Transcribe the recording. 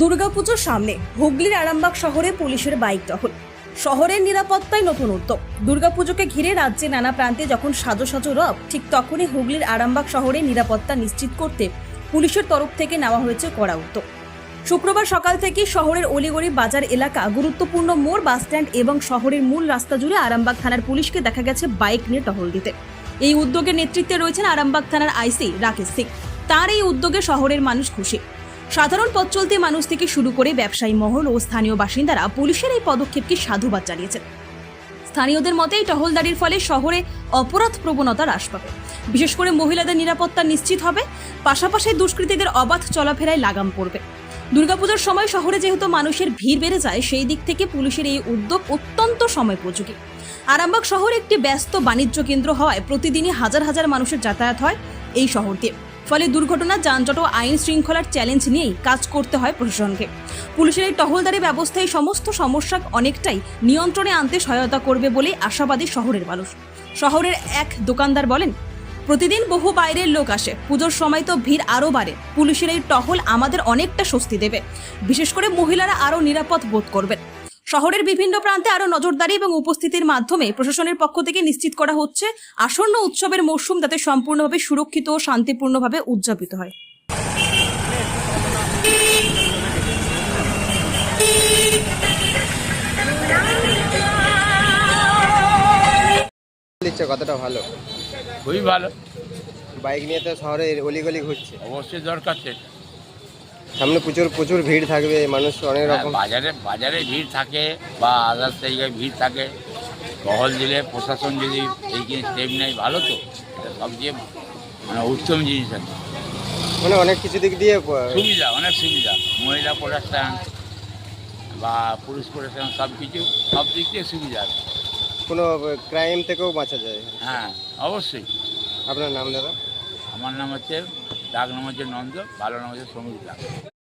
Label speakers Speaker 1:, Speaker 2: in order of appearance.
Speaker 1: দুর্গাপুজোর সামনে হুগলির আরামবাগ শহরে পুলিশের বাইক টহল শহরের নিরাপত্তায় নতুন উদ্যোগ। দুর্গাপুজোকে ঘিরে রাজ্যে নানা প্রান্তে যখন সাজো সাজো রব, ঠিক তখনই হুগলির আরামবাগ শহরে নিরাপত্তা নিশ্চিত করতে পুলিশের তরফ থেকে নেওয়া হয়েছে কড়া উদ্যোগ। শুক্রবার সকাল থেকে শহরের অলিগড়ি বাজার এলাকা, গুরুত্বপূর্ণ মোড়, বাসস্ট্যান্ড এবং শহরের মূল রাস্তা জুড়ে আরামবাগ থানার পুলিশকে দেখা গেছে বাইক নিয়ে টহল দিতে। এই উদ্যোগের নেতৃত্বে রয়েছেন আরামবাগ থানার আইসি রাকেশ সিং। তার এই উদ্যোগে শহরের মানুষ খুশি। সাধারণ পথ চলতি মানুষ থেকে শুরু করে ব্যবসায়ী মহল ও স্থানীয় বাসিন্দারা পুলিশের এই পদক্ষেপকে সাধুবাদ জানিয়েছেন। স্থানীয়দের মতে, এই টহলদারির ফলে শহরে অপরাধ প্রবণতা হ্রাস পাবে। বিশেষ করে মহিলাদের নিরাপত্তা নিশ্চিত হবে, পাশাপাশি দুষ্কৃতীদের অবাধ চলাফেরায় লাগাম পড়বে। দুর্গাপুজোর সময় শহরে যেহেতু মানুষের ভিড় বেড়ে যায়, সেই দিক থেকে পুলিশের এই উদ্যোগ অত্যন্ত সময়োপযোগী আরামবাগ শহর একটি ব্যস্ত বাণিজ্য কেন্দ্র হওয়ায় প্রতিদিনই হাজার হাজার মানুষের যাতায়াত হয় এই শহর দিয়ে। ফলে দুর্ঘটনা, যানজট ও আইন শৃঙ্খলার চ্যালেঞ্জ নিয়েই কাজ করতে হয় প্রশাসনকে। পুলিশের এই টহলদারি ব্যবস্থায় সমস্ত সমস্যা অনেকটাই নিয়ন্ত্রণে আনতে সহায়তা করবে বলেই আশাবাদী শহরের মানুষ। শহরের এক দোকানদার বলেন, প্রতিদিন বহু বাইরের লোক আসে। পুজোর সময় তো ভিড় আরও বাড়ে। পুলিশের এই টহল আমাদের অনেকটা স্বস্তি দেবে। বিশেষ করে মহিলারা আরও নিরাপদ বোধ করবেন। শহরের বিভিন্ন প্রান্তে আরও নজরদারি এবং উপস্থিতির মাধ্যমে প্রশাসনের পক্ষ থেকে নিশ্চিত করা হচ্ছে আসন্ন উৎসবের মরশুম যাতে সম্পূর্ণভাবে সুরক্ষিত ও শান্তিপূর্ণভাবে উদযাপিত হয়।
Speaker 2: দিচ্ছে কতটা ভালো?
Speaker 3: খুবই ভালো।
Speaker 2: বাইক নিয়ে তো শহরে অলিগলি ঘুরছে।
Speaker 3: অবশ্যই দরকার সেটা
Speaker 2: সামনে প্রচুর প্রচুর ভিড় থাকবে মানুষ অনেক
Speaker 3: হ্যাঁ,
Speaker 2: রকম
Speaker 3: বাজারে বাজারে ভিড় থাকে বা আদার্স জায়গায় ভিড় থাকে টহল দিলে প্রশাসন যদি এই জিনিস স্টেপ নেয় ভালো তো। এটা সবচেয়ে মানে উত্তম জিনিস আছে
Speaker 2: মানে অনেক কিছু দিক দিয়ে
Speaker 3: সুবিধা অনেক সুবিধা। মহিলা প্রোডাকশান বা পুরুষ প্রোডাকশান সব কিছু সব দিক দিয়ে সুবিধা আছে।
Speaker 2: কোনো ক্রাইম থেকেও বাঁচা যায়।
Speaker 3: হ্যাঁ অবশ্যই।
Speaker 2: আপনার নাম দাদা?
Speaker 3: আমার নাম হচ্ছে ডাক নাম হচ্ছে নন্দ ভালো নাম হচ্ছে সমীর ডাক